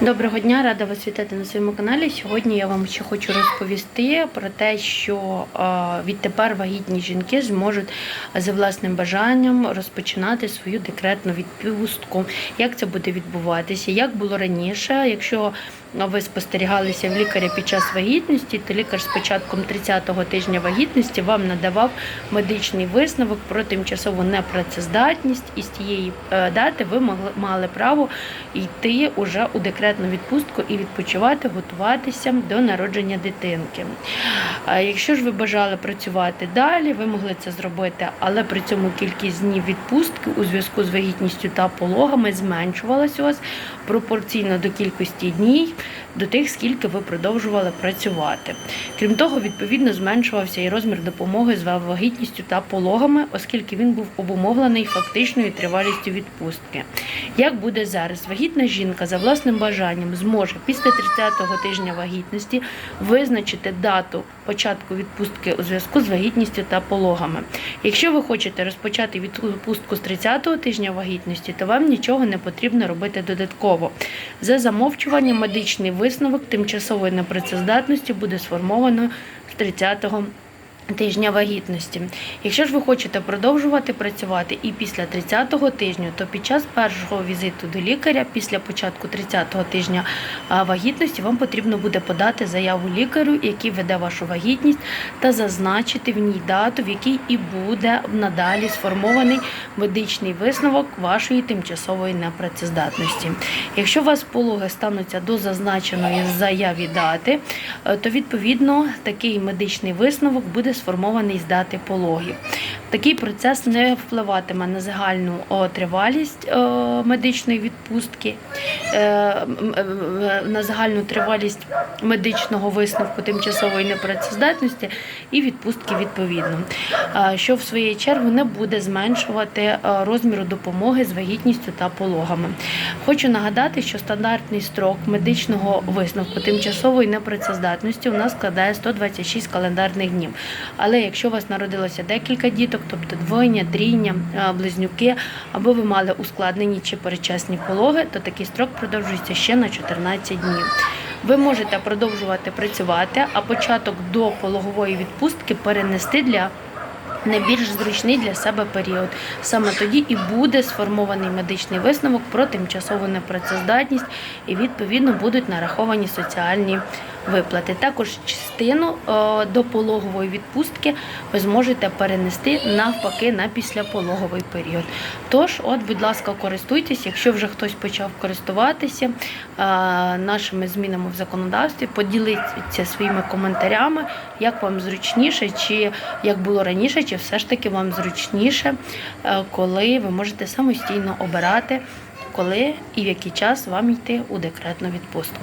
Доброго дня, рада вас вітати на своєму каналі. Сьогодні я вам ще хочу розповісти про те, що відтепер вагітні жінки зможуть за власним бажанням розпочинати свою декретну відпустку. Як це буде відбуватися? Як було раніше? Якщо ви спостерігалися в лікаря під час вагітності, то лікар з початком 30-го тижня вагітності вам надавав медичний висновок про тимчасову непрацездатність, і з тієї е, дати ви мали право йти уже у декретну відпустку і відпочивати, готуватися до народження дитинки. Якщо ж ви бажали працювати далі, ви могли це зробити, але при цьому кількість днів відпустки у зв'язку з вагітністю та пологами зменшувалась у вас пропорційно до кількості днів, до тих, скільки ви продовжували працювати. Крім того, відповідно зменшувався і розмір допомоги з вагітністю та пологами, оскільки він був обумовлений фактичною тривалістю відпустки. Як буде зараз? Вагітна жінка за власним бажанням зможе після 30-го тижня вагітності визначити дату початку відпустки у зв'язку з вагітністю та пологами. Якщо ви хочете розпочати відпустку з 30-го тижня вагітності, то вам нічого не потрібно робити додатково. За замовчуванням медичний висновок тимчасової непрацездатності буде сформовано з 30-го тижня вагітності. Якщо ж ви хочете продовжувати працювати і після 30-го тижня, то під час першого візиту до лікаря, після початку 30-го тижня вагітності, вам потрібно буде подати заяву лікарю, який веде вашу вагітність, та зазначити в ній дату, в якій і буде надалі сформований медичний висновок вашої тимчасової непрацездатності. Якщо у вас пологи стануться до зазначеної заяві дати, е, то відповідно такий медичний висновок буде сформований з дати пологів. Такий процес не впливатиме на загальну тривалість медичної відпустки, е, е, на загальну тривалість медичного висновку тимчасової непрацездатності і відпустки відповідно, е, що в своєю чергу не буде зменшувати розміру допомоги з вагітністю та пологами. Хочу нагадати, що стандартний строк медичного висновку тимчасової непрацездатності у нас складає 126 календарних днів. Але якщо у вас народилося декілька діток, тобто двойня, трійня, е, близнюки, або ви мали ускладнені чи перечасні пологи, то такий строк продовжується ще на 14 днів. Ви можете продовжувати працювати, а початок до пологової відпустки перенести для найбільш зручний для себе період. Саме тоді і буде сформований медичний висновок про тимчасову непрацездатність, і відповідно будуть нараховані соціальні виплати. Також частину е, до пологової відпустки ви зможете перенести навпаки на післяпологовий період. Тож, от, будь ласка, користуйтесь, якщо вже хтось почав користуватися е, нашими змінами в законодавстві, поділіться своїми коментарями, як вам зручніше, чи як було раніше, чи все ж таки вам зручніше, е, коли ви можете самостійно обирати, коли і в який час вам йти у декретну відпустку.